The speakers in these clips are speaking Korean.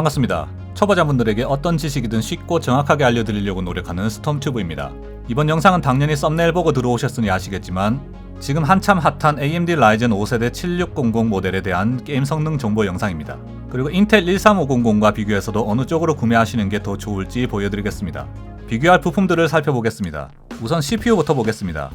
반갑습니다. 초보자분들에게 어떤 지식이든 쉽고 정확하게 알려드리려고 노력하는 스톰튜브입니다. 이번 영상은 당연히 썸네일 보고 들어오셨으니 아시겠지만 지금 한참 핫한 AMD 라이젠 5세대 7600 모델에 대한 게임 성능 정보 영상입니다. 그리고 인텔 13500과 비교해서도 어느 쪽으로 구매하시는 게 더 좋을지 보여드리겠습니다. 비교할 부품들을 살펴보겠습니다. 우선 CPU부터 보겠습니다.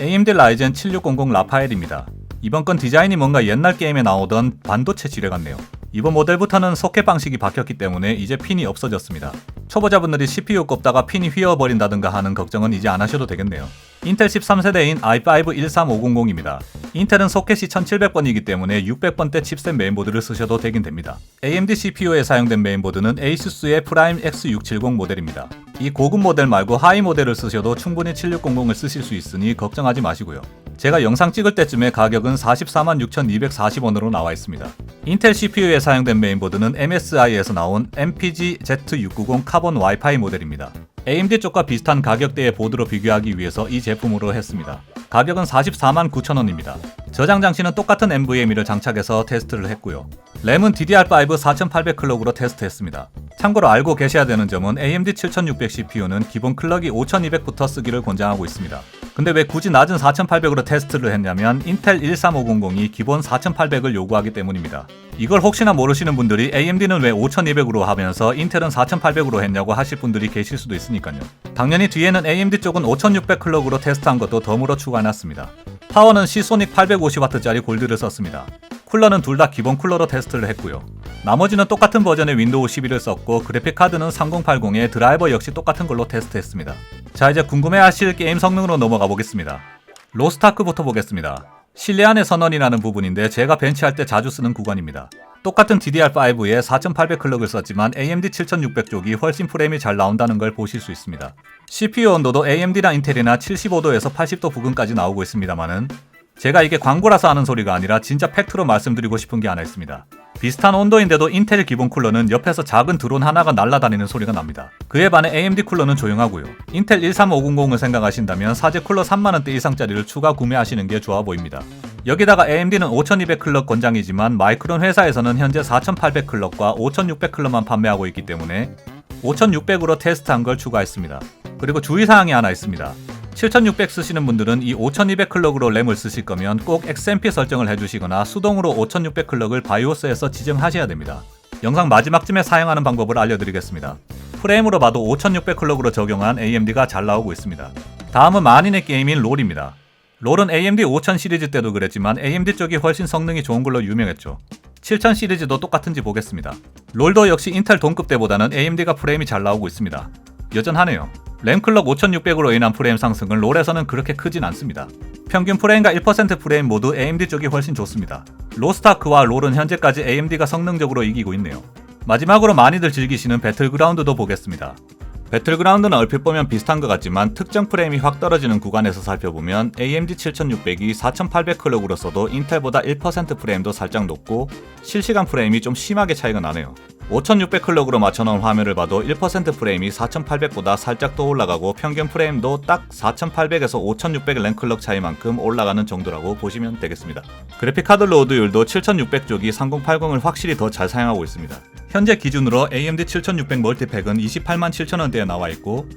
AMD 라이젠 7600 라파엘입니다. 이번 건 디자인이 뭔가 옛날 게임에 나오던 반도체 지뢰 같네요. 이번 모델부터는 소켓 방식이 바뀌었기 때문에 이제 핀이 없어졌습니다. 초보자분들이 CPU 꼽다가 핀이 휘어버린다든가 하는 걱정은 이제 안 하셔도 되겠네요. 인텔 13세대인 i5 13500입니다. 인텔은 소켓이 1700번이기 때문에 600번대 칩셋 메인보드를 쓰셔도 되긴 됩니다. AMD CPU에 사용된 메인보드는 ASUS의 프라임 X670 모델입니다. 이 고급 모델 말고 하이 모델을 쓰셔도 충분히 7600을 쓰실 수 있으니 걱정하지 마시고요. 제가 영상 찍을 때쯤에 가격은 44만 6,240원으로 나와 있습니다. 인텔 CPU에 사용된 메인보드는 MSI에서 나온 MPG Z690 카본 와이파이 모델입니다. AMD 쪽과 비슷한 가격대의 보드로 비교하기 위해서 이 제품으로 했습니다. 가격은 44만 9천원입니다. 저장 장치는 똑같은 NVMe를 장착해서 테스트를 했고요. 램은 DDR5 4800 클럭으로 테스트했습니다. 참고로 알고 계셔야 되는 점은 AMD 7600 CPU는 기본 클럭이 5200부터 쓰기를 권장하고 있습니다. 근데 왜 굳이 낮은 4800으로 테스트를 했냐면 인텔 13500이 기본 4800을 요구하기 때문입니다. 이걸 혹시나 모르시는 분들이 AMD는 왜 5200으로 하면서 인텔은 4800으로 했냐고 하실 분들이 계실 수도 있으니까요. 당연히 뒤에는 AMD 쪽은 5600 클럭으로 테스트한 것도 덤으로 추가해놨습니다. 파워는 시소닉 850W짜리 골드를 썼습니다. 쿨러는 둘 다 기본 쿨러로 테스트를 했고요. 나머지는 똑같은 버전의 윈도우 11을 썼고 그래픽 카드는 3080에 드라이버 역시 똑같은 걸로 테스트했습니다. 자 이제 궁금해하실 게임 성능으로 넘어가 보겠습니다. 로스타크부터 보겠습니다. 실내 안의 선언이라는 부분인데 제가 벤치할 때 자주 쓰는 구간입니다. 똑같은 DDR5에 4800 클럭을 썼지만 AMD 7600 쪽이 훨씬 프레임이 잘 나온다는 걸 보실 수 있습니다. CPU 온도도 AMD나 인텔이나 75도에서 80도 부근까지 나오고 있습니다만은 제가 이게 광고라서 하는 소리가 아니라 진짜 팩트로 말씀드리고 싶은 게 하나 있습니다. 비슷한 온도인데도 인텔 기본 쿨러는 옆에서 작은 드론 하나가 날아다니는 소리가 납니다. 그에 반해 AMD 쿨러는 조용하고요. 인텔 13500을 생각하신다면 사제 쿨러 3만원대 이상짜리를 추가 구매하시는 게 좋아 보입니다. 여기다가 AMD는 5200 클럭 권장이지만 마이크론 회사에서는 현재 4800 클럭과 5600 클럭만 판매하고 있기 때문에 5600으로 테스트한 걸 추가했습니다. 그리고 주의사항이 하나 있습니다. 7600 쓰시는 분들은 이 5200 클럭으로 램을 쓰실 거면 꼭 XMP 설정을 해주시거나 수동으로 5600 클럭을 바이오스에서 지정하셔야 됩니다. 영상 마지막쯤에 사용하는 방법을 알려드리겠습니다. 프레임으로 봐도 5600 클럭으로 적용한 AMD가 잘 나오고 있습니다. 다음은 만인의 게임인 롤입니다. 롤은 AMD 5000 시리즈 때도 그랬지만 AMD 쪽이 훨씬 성능이 좋은 걸로 유명했죠. 7000 시리즈도 똑같은지 보겠습니다. 롤도 역시 인텔 동급 때보다는 AMD가 프레임이 잘 나오고 있습니다. 여전하네요. 램클럭 5600으로 인한 프레임 상승은 롤에서는 그렇게 크진 않습니다. 평균 프레임과 1% 프레임 모두 AMD 쪽이 훨씬 좋습니다. 로스타크와 롤은 현재까지 AMD가 성능적으로 이기고 있네요. 마지막으로 많이들 즐기시는 배틀그라운드도 보겠습니다. 배틀그라운드는 얼핏 보면 비슷한 것 같지만 특정 프레임이 확 떨어지는 구간에서 살펴보면 AMD 7600이 4800 클럭으로 써도 인텔보다 1% 프레임도 살짝 높고 실시간 프레임이 좀 심하게 차이가 나네요. 5600 클럭으로 맞춰놓은 화면을 봐도 1% 프레임이 4800보다 살짝 더 올라가고 평균 프레임도 딱 4800에서 5600 램클럭 차이만큼 올라가는 정도라고 보시면 되겠습니다. 그래픽카드 로드율도 7600 쪽이 3080을 확실히 더 잘 사용하고 있습니다. 현재 기준으로 AMD 7600 멀티팩은 28만 7천원대에 나와 있고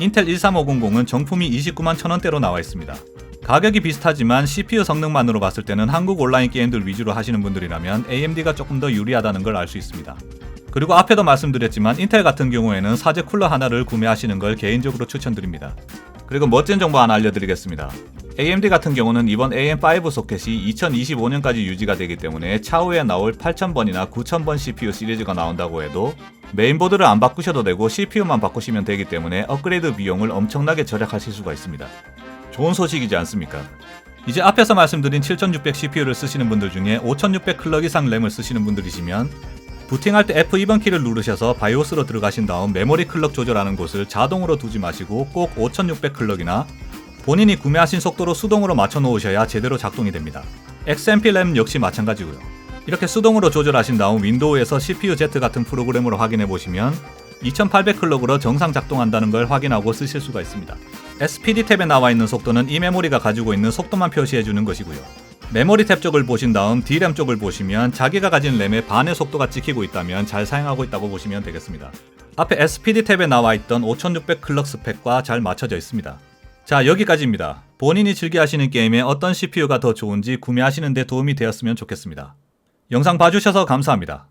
인텔 13500은 정품이 29만 1000원대로 나와 있습니다. 가격이 비슷하지만 CPU 성능만으로 봤을 때는 한국 온라인 게임들 위주로 하시는 분들이라면 AMD가 조금 더 유리하다는 걸 알 수 있습니다. 그리고 앞에도 말씀드렸지만 인텔 같은 경우에는 사제 쿨러 하나를 구매하시는 걸 개인적으로 추천드립니다. 그리고 멋진 정보 하나 알려드리겠습니다. AMD 같은 경우는 이번 AM5 소켓이 2025년까지 유지가 되기 때문에 차후에 나올 8000번이나 9000번 CPU 시리즈가 나온다고 해도 메인보드를 안 바꾸셔도 되고 CPU만 바꾸시면 되기 때문에 업그레이드 비용을 엄청나게 절약하실 수가 있습니다. 좋은 소식이지 않습니까? 이제 앞에서 말씀드린 7600 CPU를 쓰시는 분들 중에 5600 클럭 이상 램을 쓰시는 분들이시면 부팅할 때 F2번 키를 누르셔서 바이오스로 들어가신 다음 메모리 클럭 조절하는 곳을 자동으로 두지 마시고 꼭 5600 클럭이나 본인이 구매하신 속도로 수동으로 맞춰 놓으셔야 제대로 작동이 됩니다. XMP 램 역시 마찬가지고요. 이렇게 수동으로 조절하신 다음 윈도우에서 CPU Z 같은 프로그램으로 확인해 보시면 2800 클럭으로 정상 작동한다는 걸 확인하고 쓰실 수가 있습니다. SPD 탭에 나와 있는 속도는 이 메모리가 가지고 있는 속도만 표시해 주는 것이고요. 메모리 탭 쪽을 보신 다음 D램 쪽을 보시면 자기가 가진 램의 반의 속도가 찍히고 있다면 잘 사용하고 있다고 보시면 되겠습니다. 앞에 SPD 탭에 나와 있던 5600 클럭 스펙과 잘 맞춰져 있습니다. 자 여기까지입니다. 본인이 즐겨 하시는 게임에 어떤 CPU가 더 좋은지 구매하시는 데 도움이 되었으면 좋겠습니다. 영상 봐주셔서 감사합니다.